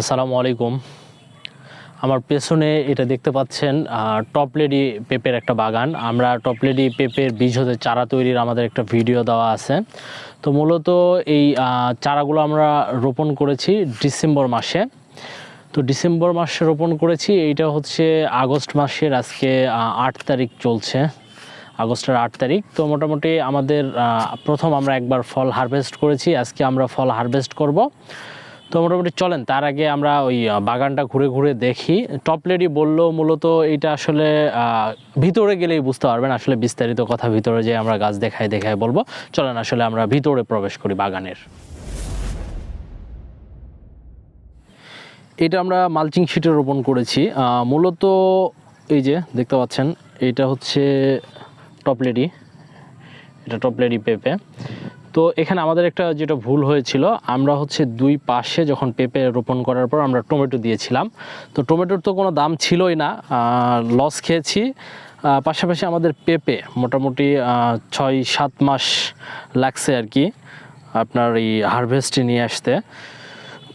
আসসালামু আলাইকুম। আমার পেছনে এটা দেখতে পাচ্ছেন টপলেডি পেঁপের একটা বাগান। আমরা টপলেডি পেঁপের বীজ হতে চারা তৈরির আমাদের একটা ভিডিও দেওয়া আছে। তো মূলত এই চারাগুলো আমরা রোপণ করেছি ডিসেম্বর মাসে। তো ডিসেম্বর মাসে রোপণ করেছি, এইটা হচ্ছে আগস্ট মাসের আজকে আট তারিখ চলছে। আগস্টের আট তারিখ। তো মোটামুটি আমাদের প্রথম আমরা একবার ফল হারভেস্ট করেছি, আজকে আমরা ফল হারভেস্ট করব। তো মোটামুটি চলেন, তার আগে আমরা ওই বাগানটা ঘুরে ঘুরে দেখি। টপলেডি বলল মূলত এটা আসলে ভিতরে গেলেই বুঝতে পারবেন, আসলে বিস্তারিত কথা ভিতরে যে আমরা গাছ দেখাই দেখাই বলব। চলেন, আসলে আমরা ভিতরে প্রবেশ করি বাগানের। এটা আমরা মালচিং শিটে রোপণ করেছি। মূলত এই যে দেখতে পাচ্ছেন, এটা হচ্ছে টপলেডি এটা টপলেডি পেঁপে। তো এখানে আমাদের একটা যেটা ভুল হয়েছিল, আমরা হচ্ছে দুই পাশে যখন পেঁপে রোপণ করার পর আমরা টমেটো দিয়েছিলাম। তো টমেটোর তো কোনো দাম ছিলই না লস খেয়েছি। পাশাপাশি আমাদের পেঁপে মোটামুটি ছয় সাত মাস লাগছে আর কি আপনার এই হারভেস্টে নিয়ে আসতে।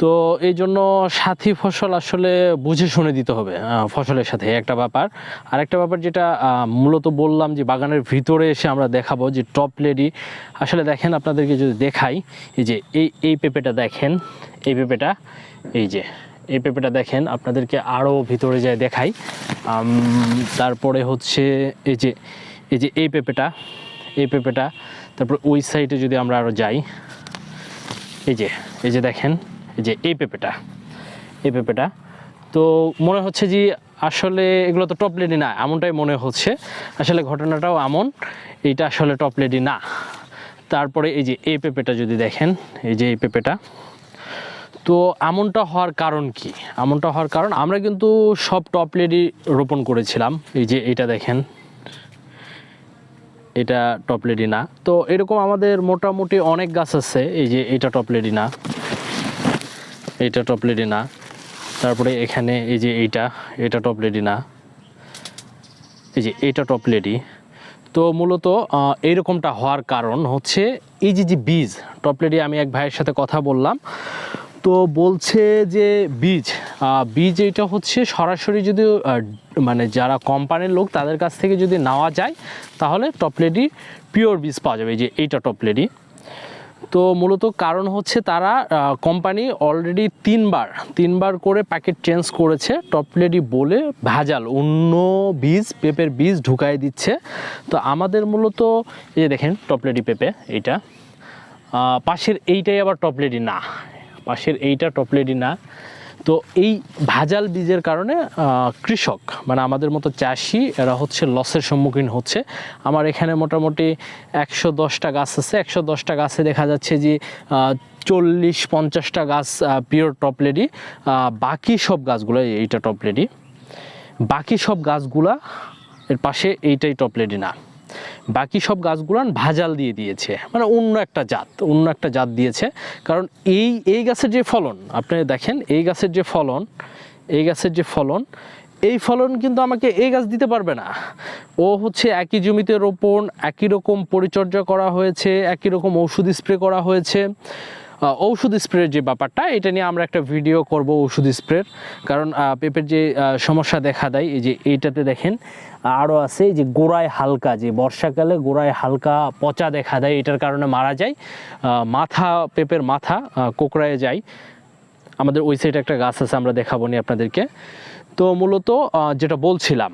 তো এই জন্য সাথী ফসল আসলে বুঝে শুনে দিতে হবে ফসলের সাথে। একটা ব্যাপার। আর একটা ব্যাপার যেটা মূলত বললাম যে বাগানের ভিতরে এসে আমরা দেখাবো যে টপ লেডি। আসলে দেখেন আপনাদেরকে যদি দেখাই, এই যে এই এই পেঁপেটা দেখেন, এই পেঁপেটা, এই যে এই পেঁপেটা দেখেন, আপনাদেরকে আরও ভিতরে যায় দেখাই। তারপরে হচ্ছে এই যে এই যে এই পেঁপেটা এই পেঁপেটা, তারপর ওই সাইডে যদি আমরা আরও যাই, এই যে এই যে দেখেন যে এই পেঁপেটা এই পেঁপেটা। তো মনে হচ্ছে যে আসলে এগুলো তো টপ লেডি না, এমনটাই মনে হচ্ছে। আসলে ঘটনাটাও এমন, এইটা আসলে টপ লেডি না। তারপরে এই যে এই পেঁপেটা যদি দেখেন, এই যে এই পেঁপেটা। তো এমনটা হওয়ার কারণ কি? এমনটা হওয়ার কারণ, আমরা কিন্তু সব টপ লেডি রোপণ করেছিলাম। এই যে এটা দেখেন, এটা টপ লেডি না। তো এরকম আমাদের মোটামুটি অনেক গাছ আছে, এই যে এটা টপ লেডি না। এইটা টপ লেডি না। তারপরে এখানে এই যে এইটা, এটা টপ লেডি না। এই যে এইটা টপ লেডি তো মূলত এইরকমটা হওয়ার কারণ হচ্ছে এই যে যে বীজ টপ লেডি আমি এক ভাইয়ের সাথে কথা বললাম। তো বলছে যে বীজ বীজ এটা হচ্ছে সরাসরি যদি মানে যারা কোম্পানির লোক তাদের কাছ থেকে যদি নেওয়া যায়, তাহলে টপলেডি পিওর বীজ পাওয়া যাবে। এই যে এইটা টপলেডি তো মূলত কারণ হচ্ছে তারা কোম্পানি অলরেডি তিনবার তিনবার করে প্যাকেট চেঞ্জ করেছে টপলেডি বলে ভাজাল, অন্য বীজ, পেঁপের বীজ ঢুকাই দিচ্ছে। তো আমাদের মূলত, এই যে দেখেন টপলেডি পেঁপে, এইটা। পাশের এইটাই আবার টপলেডি না, পাশের এইটা টপলেডি না। তো এই ভেজাল বীজের কারণে কৃষক মানে আমাদের মতো চাষি, এরা হচ্ছে লসের সম্মুখীন হচ্ছে। আমার এখানে মোটামুটি একশো দশটা গাছ আছে। একশো দশটা গাছে দেখা যাচ্ছে যে চল্লিশ পঞ্চাশটা গাছ পিওর টপলেডি বাকি সব গাছগুলো, এইটা টপলেডি বাকি সব গাছগুলা এর পাশে এইটাই টপলেডি না। বাকি সব গাছগুলান ভাজাল দিয়ে দিয়েছে। মানে অন্য একটা জাত, অন্য একটা জাত দিয়েছে। কারণ এই এই গাছের যে ফলন, আপনি দেখেন, এই গাছের যে ফলন, এই গাছের যে ফলন, এই ফলন কিন্তু আমাকে এই গাছ দিতে পারবে না। ও হচ্ছে একই জমিতে রোপণ, একই রকম পরিচর্যা করা হয়েছে, একই রকম ওষুধ স্প্রে করা হয়েছে। ঔষধ স্প্রের যে ব্যাপারটা, এটা নিয়ে আমরা একটা ভিডিও করব ওষুধ স্প্রের। কারণ পেঁপের যে সমস্যা দেখা দেয়, এই যে এইটাতে দেখেন আরও আছে যে গোড়ায় হালকা, যে বর্ষাকালে গোড়ায় হালকা পচা দেখা দেয়, এটার কারণে মারা যায়। মাথা, পেঁপের মাথা কোকড়ায় যায়। আমাদের ওই সাইডে একটা গাছ আছে, আমরা দেখাবো নি আপনাদেরকে। তো মূলত যেটা বলছিলাম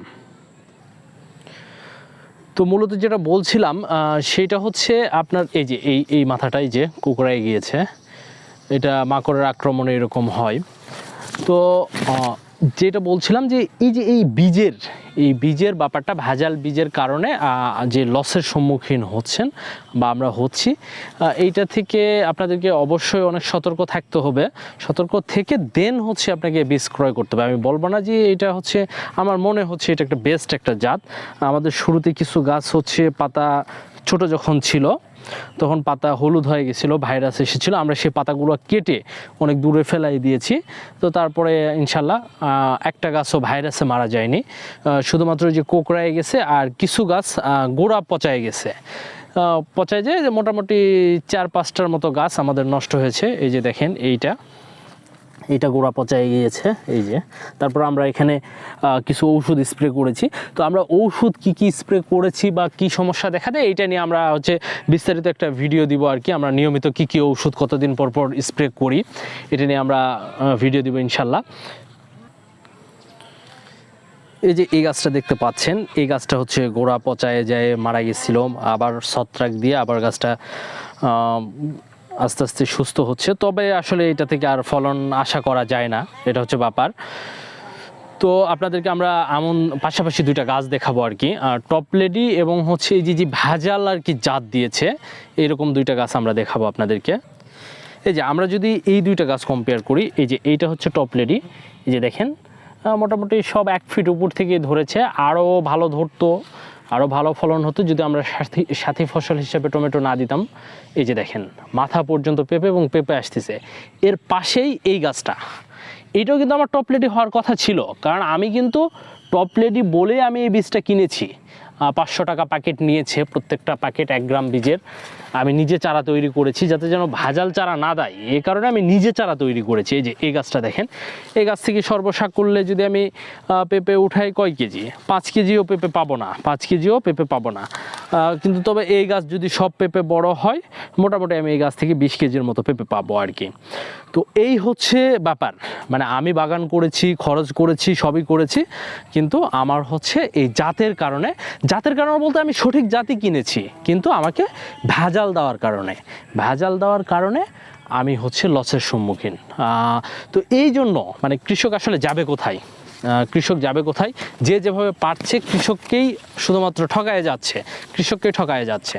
তো মূলত যেটা বলছিলাম সেটা হচ্ছে আপনার এই যে, এই এই মাথাটাই যে কুকুরায় গিয়েছে, এটা মাকড়ের আক্রমণে এরকম হয়। তো যেটা বলছিলাম যে এই যে এই বীজের এই বীজের ব্যাপারটা, ভেজাল বীজের কারণে যে লসের সম্মুখীন হচ্ছেন বা আমরা হচ্ছি এইটা থেকে আপনাদেরকে অবশ্যই অনেক সতর্ক থাকতে হবে। সতর্ক থেকে দেন হচ্ছে আপনাকে বীজ ক্রয় করতে হবে। আমি বলব না যে এটা হচ্ছে, আমার মনে হচ্ছে এটা একটা বেস্ট একটা জাত। আমাদের শুরুতে কিছু গাছ হচ্ছে, পাতা ছোট যখন ছিল তখন পাতা হলুদ হয়ে গেছিল, ভাইরাস এসেছিল, আমরা সেই পাতাগুলো কেটে অনেক দূরে ফেলাই দিয়েছি। তো তারপরে ইনশাল্লাহ একটা গাছও ভাইরাসে মারা যায়নি। শুধুমাত্র যে কোকড়ায় গেছে আর কিছু গাছ গোড়া পচায় গেছে। পচায় যে মোটামুটি চার পাঁচটার মতো গাছ আমাদের নষ্ট হয়েছে। এই যে দেখেন, এইটা। এটা গোড়া পচায় গিয়েছে, এই যে। তারপর আমরা এখানে কিছু ঔষধ স্প্রে করেছি। তো আমরা ঔষধ কি কি স্প্রে করেছি বা কি সমস্যা দেখা দেয় এটা নিয়ে আমরা হচ্ছে বিস্তারিত একটা ভিডিও দিব আর কি। আমরা নিয়মিত কি কি ঔষধ কতদিন পর পর স্প্রে করি, এটা নিয়ে আমরা ভিডিও দিব ইনশাল্লাহ এই যে এই গাছটা দেখতে পাচ্ছেন, এই গাছটা হচ্ছে গোড়া পচায় যায়, মারা গেছিল, আবার ছত্রাক দিয়ে আবার গাছটা আস্তে আস্তে সুস্থ হচ্ছে। তবে আসলে এটা থেকে আর ফলন আশা করা যায় না। এটা হচ্ছে ব্যাপার। তো আপনাদেরকে আমরা এমন পাশাপাশি দুইটা গাছ দেখাবো আর কি। টপ লেডি এবং হচ্ছে এই যে যে ভেজাল আর কি জাত দিয়েছে, এরকম দুইটা গাছ আমরা দেখাবো আপনাদেরকে। এই যে, আমরা যদি এই দুইটা গাছ কম্পেয়ার করি, এই যে, এইটা হচ্ছে টপ লেডি এই যে দেখেন মোটামুটি সব এক ফিট উপর থেকে ধরেছে আরও ভালো ধরতো। আরও ভালো ফলন হতো যদি আমরা সাথী সাথী ফসল হিসেবে টমেটো না দিতাম। এই যে দেখেন, মাথা পর্যন্ত পেঁপে এবং পেঁপে আসতেছে। এর পাশেই এই গাছটা। এটাও কিন্তু আমার টপ লেডি হওয়ার কথা ছিল। কারণ আমি কিন্তু টপ লেডি বলে আমি এই বীজটা কিনেছি। পাঁচশো টাকা প্যাকেট নিয়েছে, প্রত্যেকটা প্যাকেট এক গ্রাম বীজের। আমি নিজে চারা তৈরি করেছি যাতে যেন ভাজাল চারা না দেয়। এ কারণে আমি নিজে চারা তৈরি করেছি। এই যে, এই গাছটা দেখেন। এই গাছ থেকে সর্বশাক করলে যদি আমি পেঁপে উঠাই কয় কেজি? পাঁচ কেজিও পেঁপে পাবো না। পাঁচ কেজিও পেঁপে পাবো না। কিন্তু তবে এই গাছ যদি সব পেঁপে বড় হয়, মোটামুটি আমি এই গাছ থেকে বিশ কেজির মতো পেঁপে পাবো আর কি। তো এই হচ্ছে ব্যাপার। মানে আমি বাগান করেছি, খরচ করেছি, সবই করেছি, কিন্তু আমার হচ্ছে এই জাতের কারণে জাতের কারণে বলতে আমি সঠিক জাতি কিনেছি, কিন্তু আমাকে ভেজাল দেওয়ার কারণে, ভেজাল দেওয়ার কারণে আমি হচ্ছে লসের সম্মুখীন। তো এই জন্য মানে কৃষক আসলে যাবে কোথায়? কৃষক যাবে কোথায়? যে যেভাবে পারছে কৃষককেই শুধুমাত্র ঠকায় যাচ্ছে কৃষককেই ঠকায় যাচ্ছে।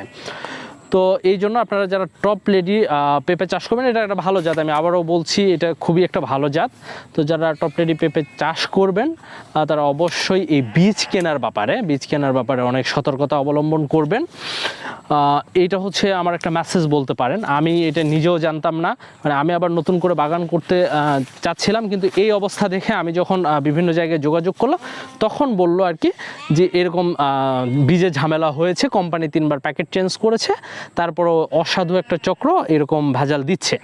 তো এই জন্য আপনারা যারা টপ লেডি পেঁপে চাষ করবেন, এটা একটা ভালো জাত। আমি আবারও বলছি, এটা খুবই একটা ভালো জাত। তো যারা টপ লেডি পেঁপে চাষ করবেন তারা অবশ্যই এই বীজ কেনার ব্যাপারে, বীজ কেনার ব্যাপারে অনেক সতর্কতা অবলম্বন করবেন। এইটা হচ্ছে আমার একটা মেসেজ বলতে পারেন। আমি এটা নিজেও জানতাম না। মানে আমি আবার নতুন করে বাগান করতে চাচ্ছিলাম, কিন্তু এই অবস্থা দেখে আমি যখন বিভিন্ন জায়গায় যোগাযোগ করলাম, তখন বলল আর কি যে এরকম বীজের ঝামেলা হয়েছে কোম্পানি তিনবার প্যাকেট চেঞ্জ করেছে। তারপরও অসাধু একটা চক্র এরকম ভেজাল দিচ্ছে।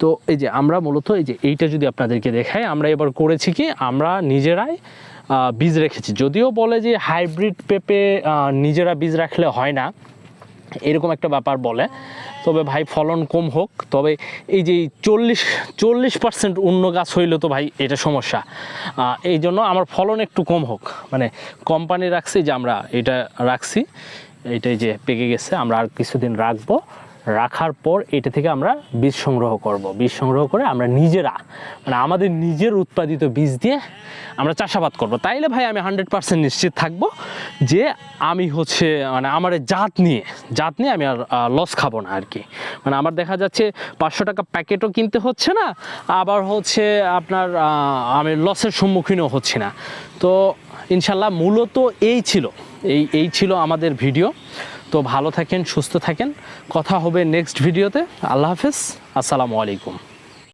তো এই যে আমরা মূলত এই যে এইটা যদি আপনাদেরকে দেখাই, আমরা এবার করেছি কি, আমরা নিজেরাই বীজ রেখেছি। যদিও বলে যে হাইব্রিড পেঁপে নিজেরা বীজ রাখলে হয় না, এরকম একটা ব্যাপার বলে। তবে ভাই ফলন কম হোক, তবে এই যে চল্লিশ চল্লিশ পার্সেন্ট অন্য গাছ হইলে তো ভাই এটা সমস্যা। এই জন্য আমার ফলন একটু কম হোক। মানে কোম্পানি রাখছি যে আমরা এটা রাখছি। এইটাই যে পেকে গেছে, আমরা আর কিছুদিন রাখব। রাখার পর এটা থেকে আমরা বীজ সংগ্রহ করব। বীজ সংগ্রহ করে আমরা নিজেরা মানে আমাদের নিজের উৎপাদিত বীজ দিয়ে আমরা চাষাবাদ করব। তাইলে ভাই আমি হান্ড্রেড পার্সেন্ট নিশ্চিত থাকব যে আমি হচ্ছে মানে আমার জাত নিয়ে জাত নিয়ে আমি আর লস খাব না আর কি মানে আমার দেখা যাচ্ছে পাঁচশো টাকা প্যাকেটও কিনতে হচ্ছে না, আবার হচ্ছে আপনার আমি লসের সম্মুখীনও হচ্ছি না। তো ইনশাল্লাহ মূলত এই ছিল। এই এই ছিল আমাদের ভিডিও। তো ভালো থাকেন, সুস্থ থাকেন। কথা হবে নেক্সট ভিডিওতে আল্লাহ হাফেজ। আসসালামু আলাইকুম।